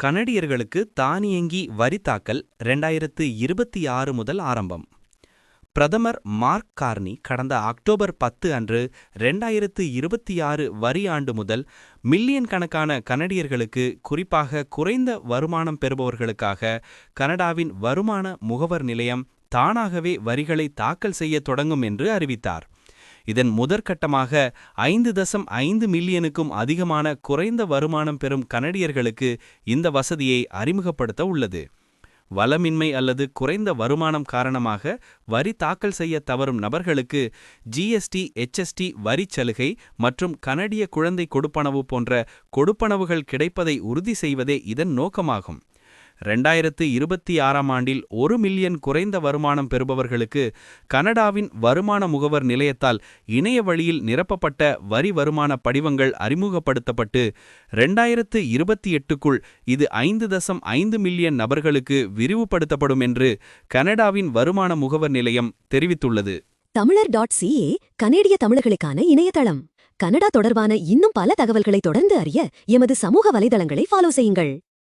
கனடியர்களுக்கு தானியங்கி வரி தாக்கல் ரெண்டாயிரத்து இருபத்தி ஆறு முதல் ஆரம்பம். பிரதமர் மார்க் கார்னி கடந்த அக்டோபர் பத்து அன்று ரெண்டாயிரத்து இருபத்தி ஆறு வரி ஆண்டு முதல் மில்லியன் கணக்கான கனடியர்களுக்கு குறிப்பாக குறைந்த வருமானம் பெறுபவர்களுக்காக கனடாவின் வருமான முகவர் நிலையம் தானாகவே வரிகளை தாக்கல் செய்ய தொடங்கும் என்று அறிவித்தார். இதன் முதற்கட்டமாக ஐந்து தசம் ஐந்து மில்லியனுக்கும் அதிகமான குறைந்த வருமானம் பெறும் கனடியர்களுக்கு இந்த வசதியை அறிமுகப்படுத்த உள்ளது. வளமின்மை அல்லது குறைந்த வருமானம் காரணமாக வரி தாக்கல் செய்ய தவறும் நபர்களுக்கு ஜிஎஸ்டி எச்எஸ்டி வரிச் சலுகை மற்றும் கனடிய குழந்தை கொடுப்பனவு போன்ற கொடுப்பனவுகள் கிடைப்பதை உறுதி செய்வதே இதன் நோக்கமாகும். ரெண்டாயிரத்து இருபத்தி ஆறாம் ஆண்டில் ஒரு மில்லியன் குறைந்த வருமானம் பெறுபவர்களுக்கு கனடாவின் வருமான முகவர் நிலையத்தால் இணைய வழியில் நிரப்பப்பட்ட வரி வருமான படிவங்கள் அறிமுகப்படுத்தப்பட்டு ரெண்டாயிரத்து இருபத்தி எட்டுக்குள் இது ஐந்து தசம் ஐந்து மில்லியன் நபர்களுக்கு விரிவுபடுத்தப்படும் என்று கனடாவின் வருமான முகவர் நிலையம் தெரிவித்துள்ளது. தமிழர் டாட் சிஏ கனேடிய தமிழர்களுக்கான இணையதளம். கனடா தொடர்பான இன்னும் பல தகவல்களை தொடர்ந்து அறிய எமது சமூக வலைதளங்களை ஃபாலோ செய்யுங்கள்.